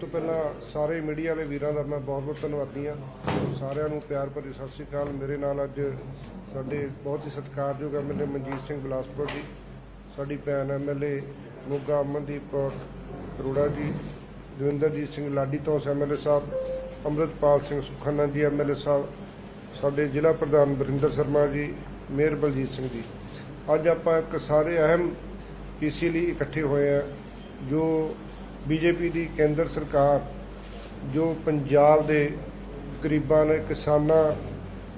ਤੋਂ ਪਹਿਲਾਂ ਸਾਰੇ ਮੀਡੀਆ ਵਾਲੇ ਵੀਰਾਂ ਦਾ ਮੈਂ ਬਹੁਤ ਬਹੁਤ ਧੰਨਵਾਦੀ ਹਾਂ। ਸਾਰਿਆਂ ਨੂੰ ਪਿਆਰ ਭਰੀ ਸਤਿ ਸ੍ਰੀ ਅਕਾਲ। ਮੇਰੇ ਨਾਲ ਅੱਜ ਸਾਡੇ ਬਹੁਤ ਹੀ ਸਤਿਕਾਰਯੋਗ ਐਮਐਲਏ ਮਨਜੀਤ ਸਿੰਘ ਬਿਲਾਸਪੁਰ ਜੀ, ਸਾਡੀ ਭੈਣ ਐਮਐਲਏ ਮੋਗਾ ਅਮਨਦੀਪ ਕੌਰ ਅਰੋੜਾ ਜੀ, ਦਵਿੰਦਰਜੀਤ ਸਿੰਘ ਲਾਡੀ ਤੋਂ ਐਮਐਲਏ ਸਾਹਿਬ, ਅੰਮ੍ਰਿਤਪਾਲ ਸਿੰਘ ਸੁਖਾਨਾ ਜੀ ਐਮਐਲਏ ਸਾਹਿਬ, ਸਾਡੇ ਜ਼ਿਲ੍ਹਾ ਪ੍ਰਧਾਨ ਬਰਿੰਦਰ ਸ਼ਰਮਾ ਜੀ, ਮੇਅਰ ਬਲਜੀਤ ਸਿੰਘ ਜੀ। ਅੱਜ ਆਪਾਂ ਇੱਕ ਸਾਰੇ ਅਹਿਮ ਪੀਸੀ ਲਈ ਇਕੱਠੇ ਹੋਏ ਆ ਜੋ ਬੀਜੇਪੀ ਦੀ ਕੇਂਦਰ ਸਰਕਾਰ ਜੋ ਪੰਜਾਬ ਦੇ ਗਰੀਬਾਂ ਨੇ, ਕਿਸਾਨਾਂ,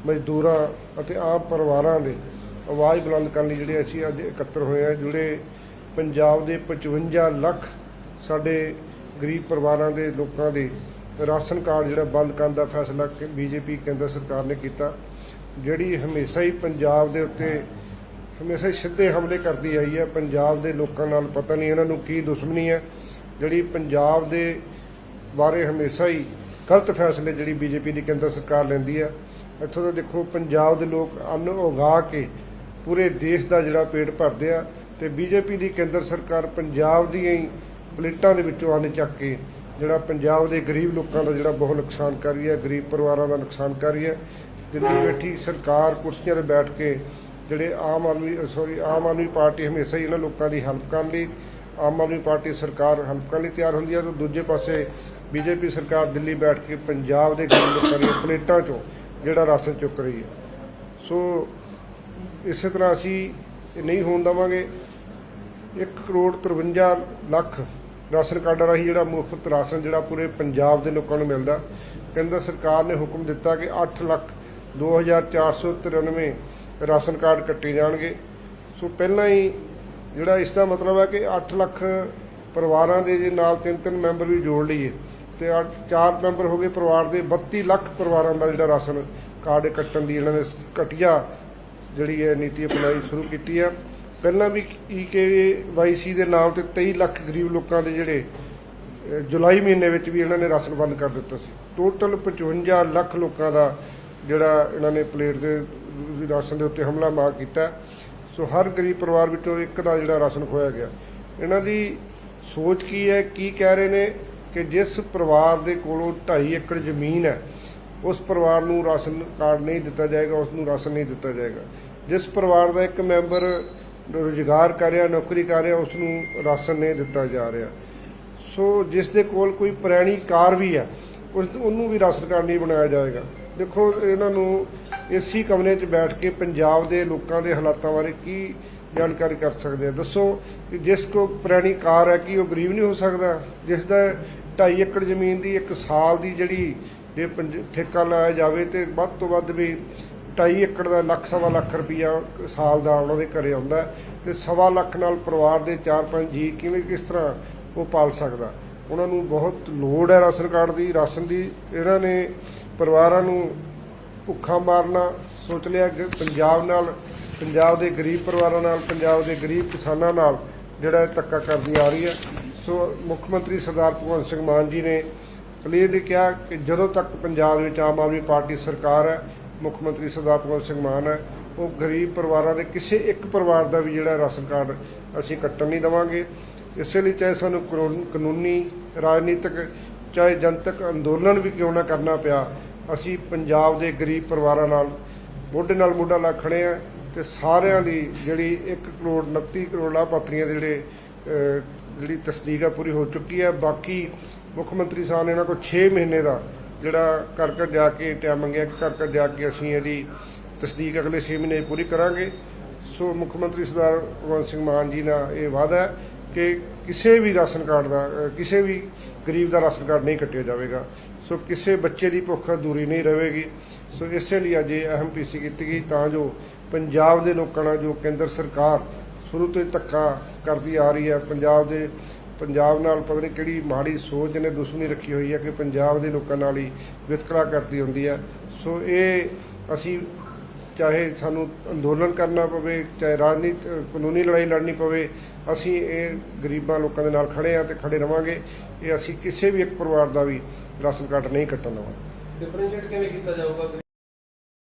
ਮਜ਼ਦੂਰਾਂ ਅਤੇ ਆਮ ਪਰਿਵਾਰਾਂ ਦੇ ਆਵਾਜ਼ ਬੁਲੰਦ ਕਰਨ ਲਈ ਜਿਹੜੇ ਅਸੀਂ ਅੱਜ ਇਕੱਤਰ ਹੋਏ ਆ ਜਿਹੜੇ ਪੰਜਾਬ ਦੇ 55 ਲੱਖ ਸਾਡੇ ਗਰੀਬ ਪਰਿਵਾਰਾਂ ਦੇ ਲੋਕਾਂ ਦੇ ਰਾਸ਼ਨ ਕਾਰਡ ਜਿਹੜਾ ਬੰਦ ਕਰਨ ਦਾ ਫੈਸਲਾ ਬੀਜੇਪੀ ਕੇਂਦਰ ਸਰਕਾਰ ਨੇ ਕੀਤਾ, ਜਿਹੜੀ ਹਮੇਸ਼ਾ ਹੀ ਪੰਜਾਬ ਦੇ ਉੱਤੇ, ਹਮੇਸ਼ਾ ਹੀ ਸਿੱਧੇ ਹਮਲੇ ਕਰਦੀ ਆਈ ਹੈ, ਪੰਜਾਬ ਦੇ ਲੋਕਾਂ ਨਾਲ ਪਤਾ ਨਹੀਂ ਇਹਨਾਂ ਨੂੰ ਕੀ ਦੁਸ਼ਮਣੀ ਹੈ। ਜਿਹੜੀ ਪੰਜਾਬ ਦੇ ਬਾਰੇ ਹਮੇਸ਼ਾ ਹੀ ਗਲਤ ਫੈਸਲੇ ਜਿਹੜੀ ਬੀਜੇਪੀ ਦੀ ਕੇਂਦਰ ਸਰਕਾਰ ਲੈਂਦੀ ਹੈ ਇੱਥੋਂ ਦਾ ਦੇਖੋ ਪੰਜਾਬ ਦੇ ਲੋਕ ਅੰਨ ਉਗਾ ਕੇ ਪੂਰੇ ਦੇਸ਼ ਦਾ ਜਿਹੜਾ ਪੇਟ ਭਰਦੇ ਆ ਤੇ ਬੀਜੇਪੀ ਦੀ ਕੇਂਦਰ ਸਰਕਾਰ ਪੰਜਾਬ ਦੀਆਂ ਹੀ ਪਲੇਟਾਂ ਦੇ ਵਿੱਚੋਂ ਅੰਨ ਚੱਕ ਕੇ ਜਿਹੜਾ ਪੰਜਾਬ ਦੇ ਗਰੀਬ ਲੋਕਾਂ ਦਾ ਜਿਹੜਾ ਬਹੁਤ ਨੁਕਸਾਨ ਕਰ ਰਹੀ ਹੈ ਗਰੀਬ ਪਰਿਵਾਰਾਂ ਦਾ ਨੁਕਸਾਨ ਕਰ ਰਹੀ ਹੈ ਦਿੱਲੀ ਬੈਠੀ ਸਰਕਾਰ ਕੁਰਸੀਆਂ 'ਤੇ ਬੈਠ ਕੇ ਜਿਹੜੇ ਆਮ ਆਦਮੀ ਸੌਰੀ ਆਮ ਆਦਮੀ ਪਾਰਟੀ ਹਮੇਸ਼ਾ ਹੀ ਇਹਨਾਂ ਲੋਕਾਂ ਦੀ ਹੈਲਪ ਕਰਨ ਲਈ ਆਮ ਆਦਮੀ ਪਾਰਟੀ ਸਰਕਾਰ ਹੈਲਪ ਕਰਨ ਲਈ ਤਿਆਰ ਹੁੰਦੀ ਹੈ ਤੇ ਦੂਜੇ ਪਾਸੇ ਬੀਜੇਪੀ ਸਰਕਾਰ ਦਿੱਲੀ ਬੈਠ ਕੇ ਪੰਜਾਬ ਦੇ ਗਰੀਬ ਲੋਕਾਂ ਦੀਆਂ ਪਲੇਟਾਂ 'ਚੋਂ ਜਿਹੜਾ ਰਾਸ਼ਨ ਚੁੱਕ ਰਹੀ ਹੈ। ਸੋ ਇਸੇ ਤਰ੍ਹਾਂ ਅਸੀਂ ਨਹੀਂ ਹੋਣ ਦੇਵਾਂਗੇ। 1 ਕਰੋੜ 53 ਲੱਖ ਰਾਸ਼ਨ ਕਾਰਡਾਂ ਰਾਹੀਂ ਜਿਹੜਾ ਮੁਫਤ ਰਾਸ਼ਨ ਜਿਹੜਾ ਪੂਰੇ ਪੰਜਾਬ ਦੇ ਲੋਕਾਂ ਨੂੰ ਮਿਲਦਾ। ਕੇਂਦਰ ਸਰਕਾਰ ਨੇ ਹੁਕਮ ਦਿੱਤਾ ਕਿ 8 ਲੱਖ 2493 ਰਾਸ਼ਨ ਕਾਰਡ ਕੱਟੇ ਜਾਣਗੇ। ਸੋ ਪਹਿਲਾਂ ਹੀ ਜਿਹੜਾ ਇਸ ਦਾ ਮਤਲਬ ਹੈ ਕਿ 8 ਲੱਖ ਪਰਿਵਾਰਾਂ ਦੇ ਜੇ ਨਾਲ ਤਿੰਨ ਤਿੰਨ ਮੈਂਬਰ ਵੀ ਜੋੜ ਲਈਏ, ਤੇ ਚਾਰ ਮੈਂਬਰ ਹੋ ਗਏ ਪਰਿਵਾਰ ਦੇ 32 ਲੱਖ ਪਰਿਵਾਰਾਂ ਦਾ ਜਿਹੜਾ ਰਾਸ਼ਨ ਕਾਰਡ ਕੱਟਣ ਦੀ ਇਹਨਾਂ ਨੇ ਘਟੀਆ ਜਿਹੜੀ ਹੈ ਨੀਤੀ ਅਪਣਾਈ ਸ਼ੁਰੂ ਕੀਤੀ ਹੈ ਪਹਿਲਾਂ ਵੀ ਈਕੇਵਾਈਸੀ ਦੇ ਨਾਮ ਤੇ 23 ਲੱਖ ਗਰੀਬ ਲੋਕਾਂ ਦੇ ਜਿਹੜੇ ਜੁਲਾਈ ਮਹੀਨੇ ਵਿੱਚ ਵੀ ਇਹਨਾਂ ਨੇ ਰਾਸ਼ਨ ਬੰਦ ਕਰ ਦਿੱਤਾ ਸੀ। ਟੋਟਲ 55 ਲੱਖ ਲੋਕਾਂ ਦਾ ਜਿਹੜਾ ਇਹਨਾਂ ਨੇ ਪਲੇਟ ਦੇ, ਰਾਸ਼ਨ ਦੇ ਉੱਤੇ ਹਮਲਾ ਮਾਰ ਕੀਤਾ। ਸੋ ਹਰ ਗਰੀਬ ਪਰਿਵਾਰ ਵਿੱਚੋਂ ਇੱਕ ਦਾ ਜਿਹੜਾ ਰਾਸ਼ਨ ਖੋਇਆ ਗਿਆ। ਇਹਨਾਂ ਦੀ ਸੋਚ ਕੀ ਹੈ, ਕੀ ਕਹਿ ਰਹੇ ਨੇ ਕਿ ਜਿਸ ਪਰਿਵਾਰ ਦੇ ਕੋਲੋਂ 2.5 ਏਕੜ ਜ਼ਮੀਨ ਹੈ, ਉਸ ਪਰਿਵਾਰ ਨੂੰ ਰਾਸ਼ਨ ਕਾਰਡ ਨਹੀਂ ਦਿੱਤਾ ਜਾਏਗਾ, ਉਸ ਨੂੰ ਰਾਸ਼ਨ ਨਹੀਂ ਦਿੱਤਾ ਜਾਏਗਾ। ਜਿਸ ਪਰਿਵਾਰ ਦਾ ਇੱਕ ਮੈਂਬਰ ਰੁਜ਼ਗਾਰ ਕਰ ਰਿਹਾ, ਨੌਕਰੀ ਕਰ ਰਿਹਾ, ਉਸ ਨੂੰ ਰਾਸ਼ਨ ਨਹੀਂ ਦਿੱਤਾ ਜਾ ਰਿਹਾ। ਸੋ ਜਿਸ ਦੇ ਕੋਲ ਕੋਈ ਪੁਰਾਣੀ ਕਾਰ ਵੀ ਹੈ, ਉਸ ਉਹਨੂੰ ਵੀ ਰਾਸ਼ਨ ਕਾਰਡ ਨਹੀਂ ਬਣਾਇਆ ਜਾਏਗਾ। ਦੇਖੋ, ਇਹਨਾਂ ਨੂੰ ਏਸੀ ਕਮਰੇ 'ਚ ਬੈਠ ਕੇ ਪੰਜਾਬ ਦੇ ਲੋਕਾਂ ਦੇ ਹਾਲਾਤਾਂ ਬਾਰੇ ਕੀ ਜਾਣਕਾਰੀ ਕਰ ਸਕਦੇ ਆ? ਦੱਸੋ ਕਿ ਜਿਸ ਕੋ ਪੁਰਾਣੀ ਕਾਰ ਹੈ, ਕਿ ਉਹ ਗਰੀਬ ਨਹੀਂ ਹੋ ਸਕਦਾ? ਜਿਸ ਦਾ 2.5 ਏਕੜ ਜ਼ਮੀਨ ਦੀ ਇੱਕ ਸਾਲ ਦੀ ਜਿਹੜੀ ਜੇ ਪੰਜ- ਠੇਕਾ ਲਾਇਆ ਜਾਵੇ ਤੇ ਵੱਧ ਤੋਂ ਵੱਧ ਵੀ 2.5 ਏਕੜ ਦਾ ਲੱਖ, ਸਵਾ ਲੱਖ ਰੁਪਈਆ ਸਾਲ ਦਾ ਉਹਨਾਂ ਦੇ ਘਰੇ ਆਉਂਦਾ ਹੈ ਤੇ ਸਵਾ ਲੱਖ ਨਾਲ ਪਰਿਵਾਰ ਦੇ 4-5 ਜੀ ਕਿਵੇਂ ਕਿਸ ਤਰ੍ਹਾਂ ਉਹ ਪਾਲ ਸਕਦਾ? ਉਹਨਾਂ ਨੂੰ ਬਹੁਤ ਲੋੜ ਹੈ ਰਾਸ਼ਨ ਕਾਰਡ ਦੀ, ਰਾਸ਼ਨ ਦੀ। ਇਹਨਾਂ ਨੇ ਪਰਿਵਾਰਾਂ ਨੂੰ ਭੁੱਖਾ ਮਾਰਨਾ ਸੋਚ ਲਿਆ ਕਿ ਪੰਜਾਬ ਨਾਲ, ਪੰਜਾਬ ਦੇ ਗਰੀਬ ਪਰਿਵਾਰਾਂ ਨਾਲ, ਪੰਜਾਬ ਦੇ ਗਰੀਬ ਕਿਸਾਨਾਂ ਨਾਲ ਜਿਹੜਾ ਇਹ ਧੱਕਾ ਕਰਦੀ ਆ ਰਹੀ ਹੈ। ਸੋ ਮੁੱਖ ਮੰਤਰੀ ਸਰਦਾਰ ਭਗਵੰਤ ਸਿੰਘ ਮਾਨ ਜੀ ਨੇ ਕਲੀਅਰਲੀ ਕਿਹਾ ਕਿ ਜਦੋਂ ਤੱਕ ਪੰਜਾਬ ਵਿੱਚ ਆਮ ਆਦਮੀ ਪਾਰਟੀ ਸਰਕਾਰ ਹੈ, ਮੁੱਖ ਮੰਤਰੀ ਸਰਦਾਰ ਭਗਵੰਤ ਸਿੰਘ ਮਾਨ ਹੈ, ਉਹ ਗਰੀਬ ਪਰਿਵਾਰਾਂ ਦੇ ਕਿਸੇ ਇੱਕ ਪਰਿਵਾਰ ਦਾ ਵੀ ਜਿਹੜਾ ਰਾਸ਼ਨ ਕਾਰਡ ਅਸੀਂ ਕੱਟਣ ਨਹੀਂ ਦੇਵਾਂਗੇ। ਇਸੇ ਲਈ ਚਾਹੇ ਸਾਨੂੰ ਕਾਨੂੰਨ- ਕਾਨੂੰਨੀ, ਰਾਜਨੀਤਿਕ ਚਾਹੇ ਜਨਤਕ ਅੰਦੋਲਨ ਵੀ ਕਿਉਂ ਨਾ ਕਰਨਾ ਪਿਆ, ਅਸੀਂ ਪੰਜਾਬ ਦੇ ਗਰੀਬ ਪਰਿਵਾਰਾਂ ਨਾਲ ਮੋਢੇ ਨਾਲ ਮੋਢਾ ਲਾ ਖੜੇ ਆ ਤੇ ਸਾਰਿਆਂ ਲਈ ਜਿਹੜੀ 1 ਕਰੋੜ 29 ਕਰੋੜ ਲਾਭਪਾਤਰੀਆਂ ਦੇ ਜਿਹੜੇ ਜਿਹੜੀ ਤਸਦੀਕ ਆ ਪੂਰੀ ਹੋ ਚੁੱਕੀ ਹੈ। ਬਾਕੀ ਮੁੱਖ ਮੰਤਰੀ ਸਾਹਿਬ ਨੇ ਇਹਨਾਂ ਕੋਲ 6 ਮਹੀਨੇ ਦਾ ਜਿਹੜਾ ਘਰ ਘਰ ਜਾ ਕੇ ਟਾਈਮ ਮੰਗਿਆ ਕਿ ਘਰ ਘਰ ਜਾ ਕੇ ਅਸੀਂ ਇਹਦੀ ਤਸਦੀਕ ਅਗਲੇ 6 ਮਹੀਨੇ ਪੂਰੀ ਕਰਾਂਗੇ। ਸੋ ਮੁੱਖ ਮੰਤਰੀ ਸਰਦਾਰ ਭਗਵੰਤ ਸਿੰਘ ਮਾਨ ਜੀ ਦਾ ਇਹ ਵਾਅਦਾ ਹੈ ਕਿ ਕਿਸੇ ਵੀ ਰਾਸ਼ਨ ਕਾਰਡ ਦਾ ਕਿਸੇ ਵੀ ਗਰੀਬ ਦਾ ਰਾਸ਼ਨ ਕਾਰਡ ਨਹੀਂ ਕੱਟਿਆ ਜਾਵੇਗਾ। ਸੋ ਕਿਸੇ ਬੱਚੇ ਦੀ ਭੁੱਖ ਦੂਰੀ ਨਹੀਂ ਰਹੇਗੀ। ਸੋ ਇਸੇ ਲਈ ਅੱਜ ਇਹ ਅਹਿਮ ਪੀਸੀ ਕੀਤੀ ਗਈ ਤਾਂ ਜੋ ਪੰਜਾਬ ਦੇ ਲੋਕਾਂ ਨਾਲ ਜੋ ਕੇਂਦਰ ਸਰਕਾਰ ਸ਼ੁਰੂ ਤੋਂ ਹੀ ਧੱਕਾ ਕਰਦੀ ਆ ਰਹੀ ਹੈ, ਪੰਜਾਬ ਦੇ, ਪੰਜਾਬ ਨਾਲ ਪਤਾ ਨਹੀਂ ਕਿਹੜੀ ਮਾੜੀ ਸੋਚ ਨੇ ਦੁਸ਼ਮਣੀ ਰੱਖੀ ਹੋਈ ਹੈ ਕਿ ਪੰਜਾਬ ਦੇ ਲੋਕਾਂ ਨਾਲ ਹੀ ਵਿਤਕਰਾ ਕਰਦੀ ਹੁੰਦੀ ਹੈ। ਸੋ ਇਹ ਅਸੀਂ ਚਾਹੇ ਸਾਨੂੰ ਅੰਦੋਲਨ ਕਰਨਾ ਪਵੇ, ਚਾਹੇ ਰਾਜਨੀਤ ਕਾਨੂੰਨੀ ਲੜਾਈ ਲੜਨੀ ਪਵੇ, ਅਸੀਂ ਇਹ ਗਰੀਬਾਂ ਲੋਕਾਂ ਦੇ ਨਾਲ ਖੜੇ ਆ ਤੇ ਖੜੇ ਰਵਾਂਗੇ। ਇਹ ਅਸੀਂ ਕਿਸੇ ਵੀ ਇੱਕ ਪਰਿਵਾਰ ਦਾ ਵੀ ਰਾਸ਼ਨ ਕਾਰਡ ਨਹੀਂ ਕੱਟਣ ਦੇਵਾਂਗੇ। ਡਿਫਰੈਂਸ਼ੀਏਟ ਕਿਵੇਂ ਕੀਤਾ ਜਾਊਗਾ?